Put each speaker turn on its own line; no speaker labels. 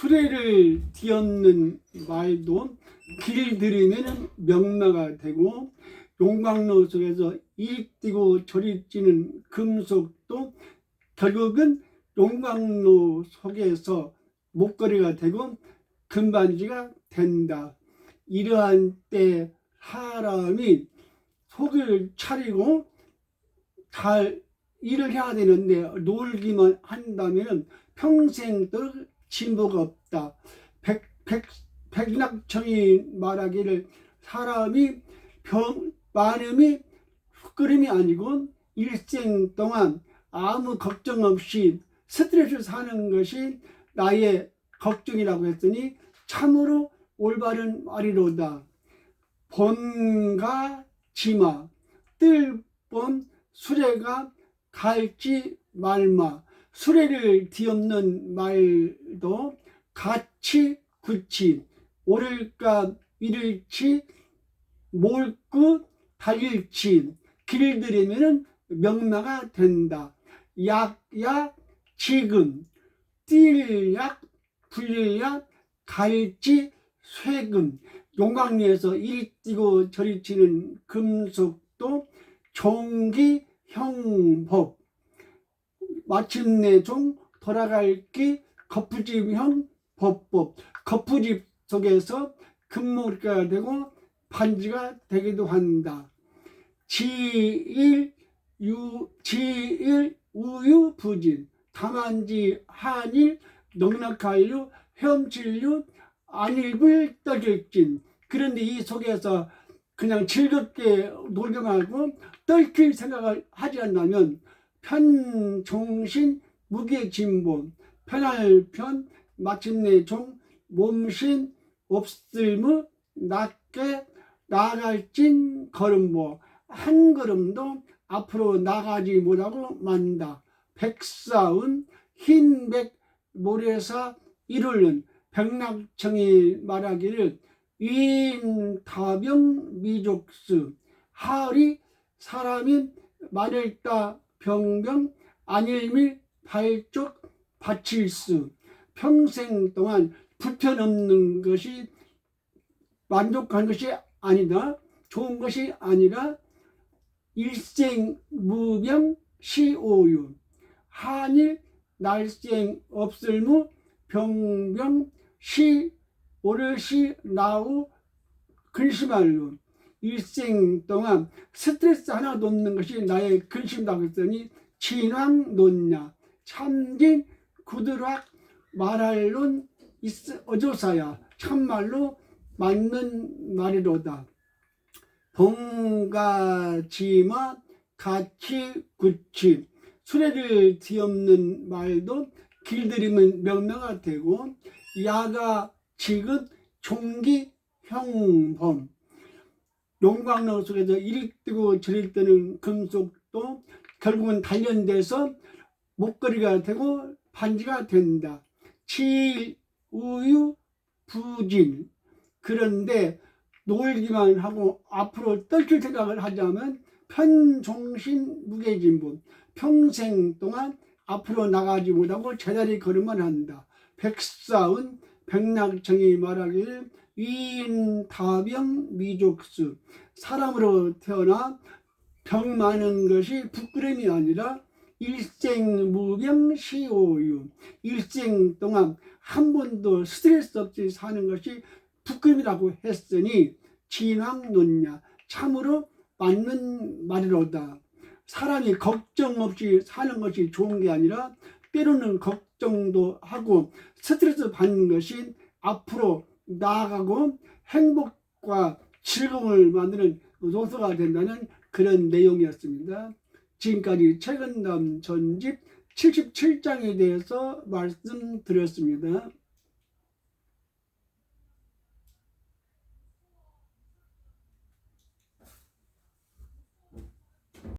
수레를 뒤엎는 말도 길 들이면 명나가 되고 용광로 속에서 이리 뛰고 저리 뛰는 금속도 결국은 용광로 속에서 목걸이가 되고 금반지가 된다. 이러한 때 사람이 속을 차리고 잘 일을 해야 되는데 놀기만 한다면 평생 또 진보가 없다. 백, 백, 백낙청이 말하기를 사람이 병, 많음이 끓음이 아니고 일생 동안 아무 걱정 없이 스트레스 사는 것이 나의 걱정이라고 했더니 참으로 올바른 말이로다. 본가 지마 뜰본 수레가 갈지 말마 수레를 뒤엎는 말도 같이 굳이 오를까 이를지 몰고 달릴지 길들이면 명나가 된다. 약야 지금. 뛸약 불릴약 갈지 쇠금. 용광리에서 이리 뛰고 저리 치는 금속도 종기 형법 마침내 종 돌아갈 기 거푸집형 법법 거푸집 속에서 금목가 되고 반지가 되기도 한다. 지일 유 지일 우유 부진 다만지 한일 넉넉할류 헤엄칠류 안일불 떠질진 그런데 이 속에서 그냥 즐겁게 놀기만 하고 떨킬 생각을 하지 않는다면 편종신 무게진본 편할 편 마침내 종 몸신 없을무 낮게 나갈진 걸음보 한 걸음도 앞으로 나가지 못하고 만다. 백사운 흰백 모래사 이르는 백낙청이 말하기를 위인 다병 미족수 하을이 사람이 말일다 병병 안일미 발족 바칠수 평생 동안 불편 없는 것이 만족한 것이 아니다. 좋은 것이 아니라 일생 무병 시오유. 한일 날생 없을무 병병 시 오를시 나우 근심할로 일생 동안 스트레스 하나도 없는 것이 나의 근심이라고 했더니 진황 논냐. 참진 구드락 말할론 어조사야. 참말로 맞는 말이로다. 봉가지마 같이 굳이 수레를 뒤엎는 말도 길들이면 명명화 되고 야가 지금 종기 형범 용광로 속에서 이리 뜨고 저리 뜨는 금속도 결국은 단련돼서 목걸이가 되고 반지가 된다. 칠, 우유, 부진. 그런데 놀기만 하고 앞으로 떨칠 생각을 하자면 편종신 무게진분. 평생 동안 앞으로 나가지 못하고 제자리 걸음만 한다. 백사은 백낙청이 말하기를 위인 다병 미족수 사람으로 태어나 병 많은 것이 부끄러움이 아니라 일생 무병 시오유. 일생 동안 한 번도 스트레스 없이 사는 것이 부끄러움이라고 했으니 진황논냐. 참으로 맞는 말이로다. 사람이 걱정 없이 사는 것이 좋은 게 아니라 때로는 걱정도 하고 스트레스 받는 것이 앞으로 나아가고 행복과 즐거움을 만드는 요소가 된다는 그런 내용이었습니다. 지금까지 최근담 전집 77장에 대해서 말씀드렸습니다.